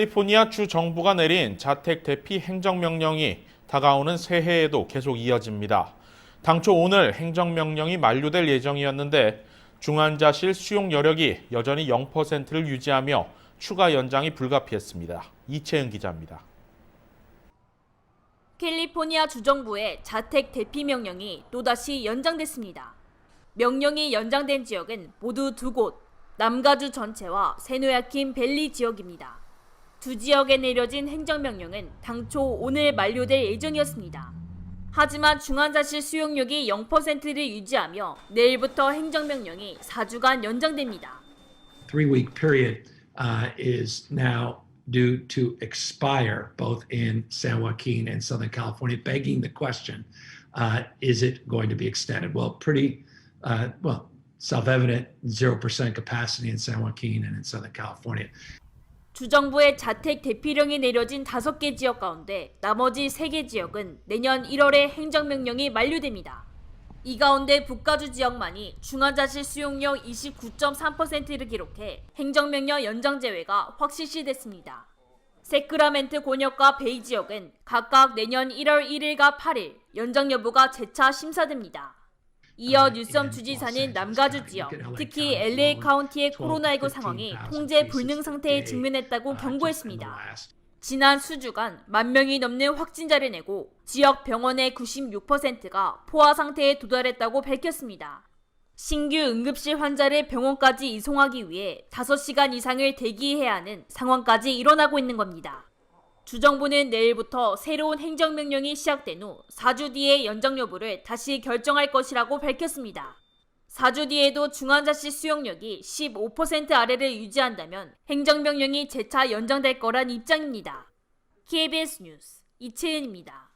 캘리포니아 주 정부가 내린 자택 대피 행정명령이 다가오는 새해에도 계속 이어집니다. 당초 오늘 행정명령이 만료될 예정이었는데 중환자실 수용 여력이 여전히 0%를 유지하며 추가 연장이 불가피했습니다. 이채은 기자입니다. 캘리포니아 주정부의 자택 대피 명령이 또다시 연장됐습니다. 명령이 연장된 지역은 모두 두 곳, 남가주 전체와 세노야킨 밸리 지역입니다. 두 지역에 내려진 행정명령은 당초 오늘 만료될 예정이었습니다. 하지만 중환자실 수용력이 0%를 유지하며 내일부터 행정명령이 4주간 연장됩니다. three week period uh, is now due to expire both in San Joaquin and Southern California, begging the question uh, is it going to be extended? Well, pretty, uh, well, self evident 0% capacity in San Joaquin and in Southern California. 주정부의 자택 대피령이 내려진 5개 지역 가운데 나머지 3개 지역은 내년 1월에 행정명령이 만료됩니다. 이 가운데 북가주 지역만이 중환자실 수용력 29.3%를 기록해 행정명령 연장 제외가 확실시 됐습니다. 세크라멘트 곤역과 베이 지역은 각각 내년 1월 1일과 8일 연장 여부가 재차 심사됩니다. 이어 뉴섬 주지사는 남가주 지역, 특히 LA 카운티의 코로나19 상황이 통제 불능 상태에 직면했다고 경고했습니다. 지난 수주간 만 명이 넘는 확진자를 내고 지역 병원의 96%가 포화 상태에 도달했다고 밝혔습니다. 신규 응급실 환자를 병원까지 이송하기 위해 5시간 이상을 대기해야 하는 상황까지 일어나고 있는 겁니다. 주정부는 내일부터 새로운 행정명령이 시작된 후 4주 뒤에 연장 여부를 다시 결정할 것이라고 밝혔습니다. 4주 뒤에도 중환자실 수용력이 15% 아래를 유지한다면 행정명령이 재차 연장될 거란 입장입니다. KBS 뉴스 이채은입니다.